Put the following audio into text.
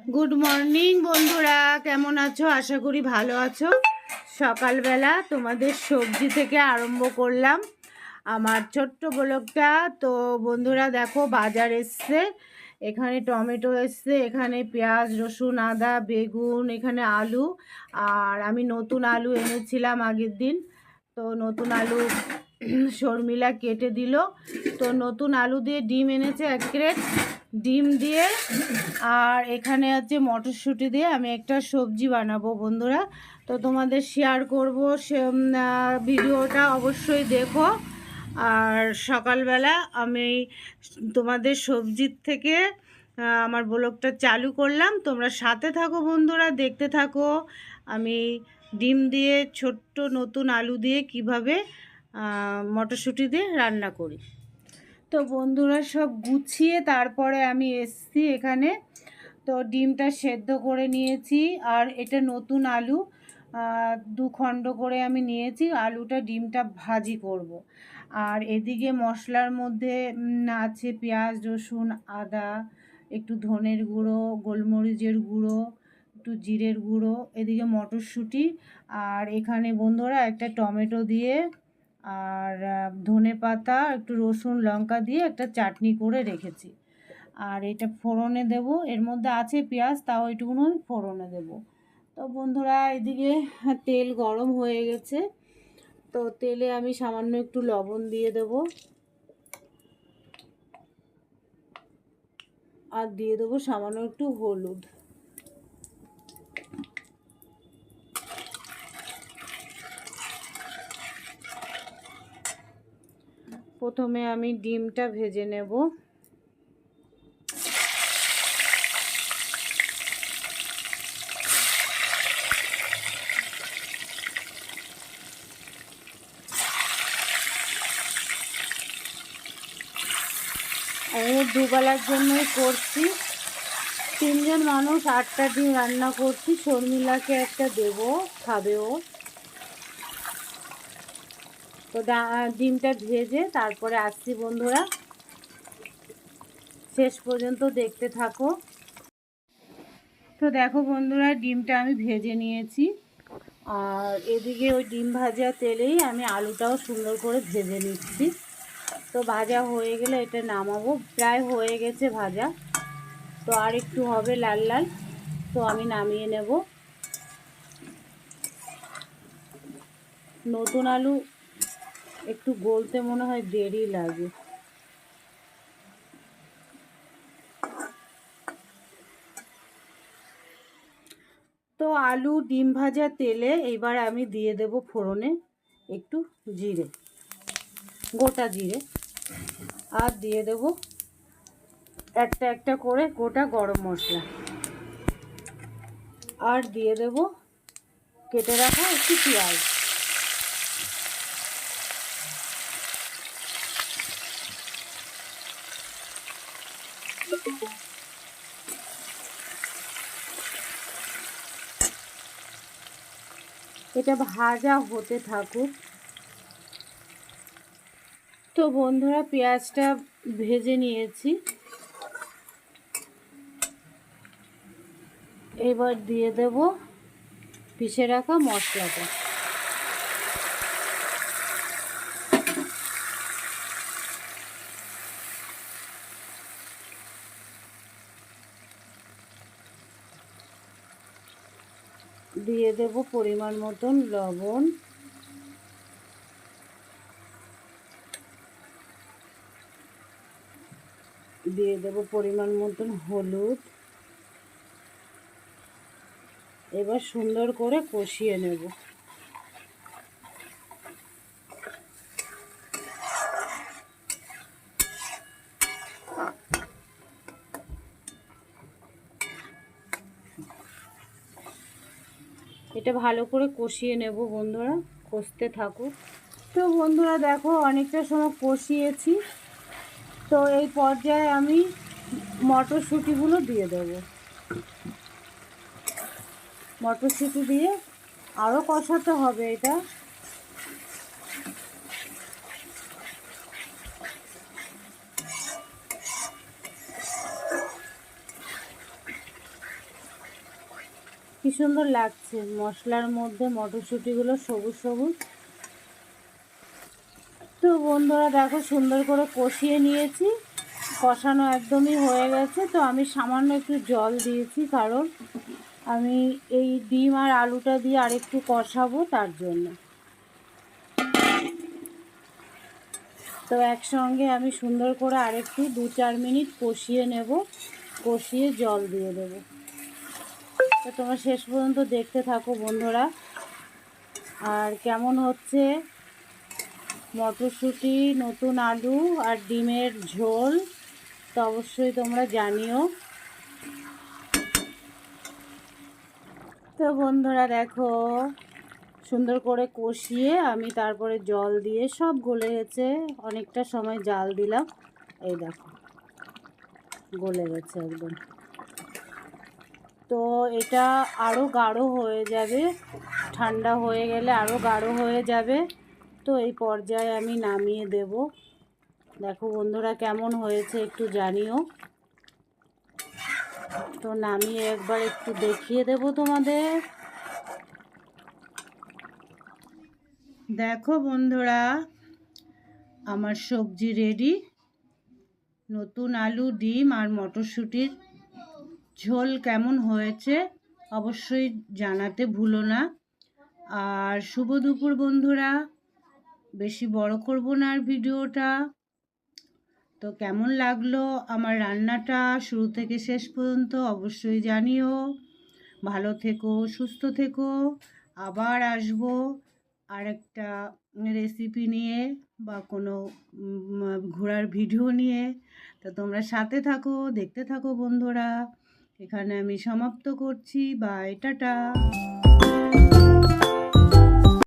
Good morning বন্ধুরা। কেমন আছো? আশা করি ভালো আছো। সকালবেলা তোমাদের সবজি থেকে আরম্ভ করলাম। আমার ছোট্ট ব্লগটা। তো বন্ধুরা, দেখো, বাজার এসছে। এখানে টমেটো এসছে, এখানে পেঁয়াজ, রসুন, আদা, বেগুন, এখানে আলু। আর আমি নতুন আলু এনেছিলাম আগের দিন। তো নতুন আলু শর্মিলা কেটে দিল। তো নতুন আলু দিয়ে ডিম এনেছে এক ক্রেট ডিম দিয়ে আর এখানে আছে মটরশুঁটি দিয়ে আমি একটা সবজি বানাবো বন্ধুরা। তো তোমাদের শেয়ার করব, সে ভিডিওটা অবশ্যই দেখো। আর সকালবেলা আমি তোমাদের সবজির থেকে আমার ব্লগটা চালু করলাম। তোমরা সাথে থাকো বন্ধুরা, দেখতে থাকো। আমি ডিম দিয়ে, ছোট্ট নতুন আলু দিয়ে কীভাবে মটরশুঁটি দিয়ে রান্না করি। তো বন্ধুরা সব গুছিয়ে তারপরে আমি এসছি এখানে। তো ডিমটা সেদ্ধ করে নিয়েছি আর এটা নতুন আলু। দু খণ্ড করে আমি নিয়েছি, আলুটা ডিমটা ভাজি করব। আর এদিকে মশলার মধ্যে আছে পেঁয়াজ, রসুন, আদা, একটু ধনের গুঁড়ো, গোলমরিচের গুঁড়ো, একটু জিরের গুঁড়ো, এদিকে মটরশুঁটি। আর এখানে বন্ধুরা একটা টমেটো দিয়ে আর ধনে পাতা, একটু রসুন, লঙ্কা দিয়ে একটা চাটনি করে রেখেছি। আর এটা ফোড়নে দেব, এর মধ্যে আছে পেঁয়াজ, তাও এটুকুনো ফোড়নে দেব। তো বন্ধুরা, এদিকে তেল গরম হয়ে গেছে। তো তেলে আমি সামান্য একটু লবণ দিয়ে দেব। আর দিয়ে দেবো সামান্য একটু হলুদ। প্রথমে আমি ডিমটা ভেজে নেব। আমি দুবেলার জন্যই করছি। তিনজন মানুষ আটটা ডিম রান্না করছি, শর্মিলাকে একটা দেবো, খাবে ও। তো ডিমটা ভেজে তারপরে আসছি বন্ধুরা। শেষ পর্যন্ত দেখতে থাকো। তো দেখো বন্ধুরা, ডিমটা আমি ভেজে নিয়েছি। আর এদিকে ওই ডিম ভাজা তেলেই আমি আলুটাও সুন্দর করে ভেজে নিচ্ছি। তো ভাজা হয়ে গেলে এটা নামাবো। প্রায় হয়ে গেছে ভাজা। তো আর একটু হবে লাল লাল। তো আমি নামিয়ে নেব। নতুন আলু একটু গলতে মনে হয় দেরি লাগে। তো আলু, ডিম ভাজা, তেলে এবার আমি দিয়ে দেব ফোড়নে একটু জিরে, গোটা জিরে। আর দিয়ে দেব একটা একটা করে গোটা গরম মশলা। আর দিয়ে দেব কেটে রাখা একটু পেঁয়াজ। এটা ভাজা হতে থাকুক। তো বন্ধুরা, পেঁয়াজটা ভেজে নিয়েছি। এবার দিয়ে দেব পিষে রাখা মশলাটা। দিয়ে দেব পরিমাণ মতন লবণ। দিয়ে দেব পরিমাণ মতন হলুদ। এবার সুন্দর করে কষিয়ে নেব। এটা ভালো করে কষিয়ে নেব বন্ধুরা, কষতে থাকুক। তো বন্ধুরা দেখো, অনেকটা সময় কষিয়েছি। তো এই পর্যায়ে আমি মটরশুঁটিগুলো দিয়ে দেব। মটরশুঁটি দিয়ে আরও কষাতে হবে এটা। সুন্দর লাগছে। মশলার মধ্যে মটরশুঁটিগুলো সবুজ সবুজ। তো বন্ধুরা, দেখো সুন্দর করে কষিয়ে নিয়েছি। কষানো একদমই হয়ে গেছে। তো আমি সামান্য একটু জল দিয়েছি, কারণ আমি এই ডিম আর আলুটা দিয়ে আরেকটু কষাবো তার জন্য। তো একসঙ্গে আমি সুন্দর করে আরেকটু দু চার মিনিট কষিয়ে নেব। কষিয়ে জল দিয়ে দেবো। তো তোমরা শেষ পর্যন্ত দেখতে থাকো বন্ধুরা। আর কেমন হচ্ছে? মটরশুঁটি, নতুন আলু আর ডিমের ঝোল, তো অবশ্যই তোমরা জানিও। তো বন্ধুরা দেখো, সুন্দর করে কষিয়ে আমি তারপরে জল দিয়ে সব গলে গেছে। অনেকটা সময় জাল দিলাম। এই দেখো, গলে গেছে একদম। তো এটা আরও গাঢ় হয়ে যাবে। ঠান্ডা হয়ে গেলে আরও গাঢ় হয়ে যাবে। তো এই পর্যায়ে আমি নামিয়ে দেব। দেখো বন্ধুরা কেমন হয়েছে একটু জানিও। তো নামিয়ে একবার একটু দেখিয়ে দেব তোমাদের। দেখো বন্ধুরা, আমার সবজি রেডি নতুন আলু, ডিম আর মটরশুঁটির ঝোল কেমন হয়েছে অবশ্যই জানাতে ভুলো না। আর শুভ দুপুর বন্ধুরা, বেশি বড় করব না আর ভিডিওটা। তো কেমন লাগল আমার রান্নাটা শুরু থেকে শেষ পর্যন্ত অবশ্যই জানিও। ভালো থেকো, সুস্থ থেকো। আবার আসব আরেকটা রেসিপি নিয়ে বা কোনো ঘোরার ভিডিও নিয়ে। তো তোমরা সাথে থাকো, দেখতে থাকো বন্ধুরা। এখানে আমি সমাপ্ত করছি। Bye tata.